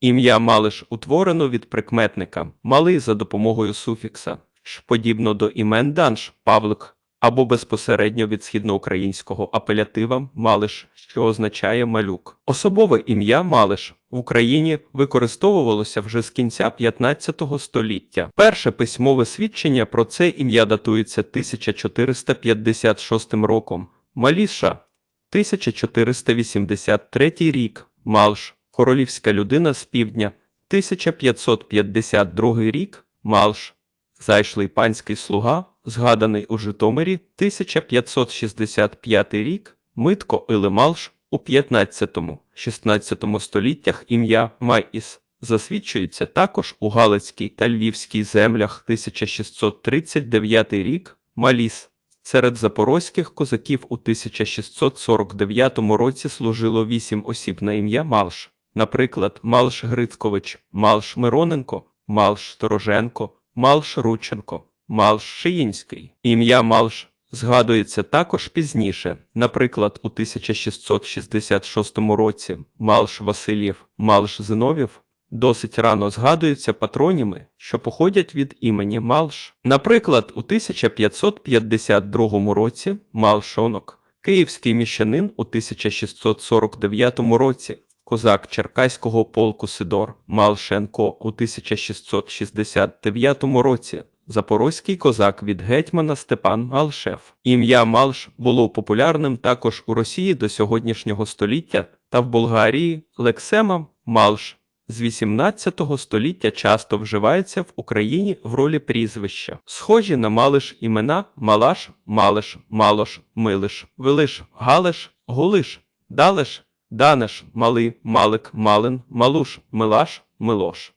Ім'я Малиш утворено від прикметника малий за допомогою суфікса «ш», подібно до імен Данш, Павлик або безпосередньо від східноукраїнського апелятива Малиш, що означає малюк. Особове ім'я Малиш в Україні використовувалося вже з кінця 15 століття. Перше письмове свідчення про це ім'я датується 1456 роком. Маліша 1483 рік. Малш королівська людина з півдня. 1552 рік. Малш зайшлий панський слуга, згаданий у Житомирі. 1565 рік. Митко Ілималш у 15-16 століттях ім'я Майіс засвідчується також у Галицькій та Львівській землях 1639 рік. Маліс Серед запорозьких козаків у 1649 році служило вісім осіб на ім'я Малш. Наприклад, Малш Грицькович, Малш Мироненко, Малш Стороженко, Малш Рученко, Малш Шиїнський. Ім'я Малш згадується також пізніше, наприклад, у 1666 році Малш Васильєв, Малш Зиновів. Досить рано згадуються патроніми, що походять від імені Малш. Наприклад, у 1552 році Малшонок, київський міщанин у 1649 році, козак Черкаського полку Сидор Малшенко у 1669 році, запорозький козак від гетьмана Степан Малшев. Ім'я Малш було популярним також у Росії до сьогоднішнього століття та в Болгарії Лексема Малш з 18 століття часто вживається в Україні в ролі прізвища. Схожі на Малиш імена Малаш, Малиш, Малош, Милиш, Велиш, Галиш, Гулиш, Далиш, Данеш, Малий, Малик, Малин, Малуш, Милаш, Милош.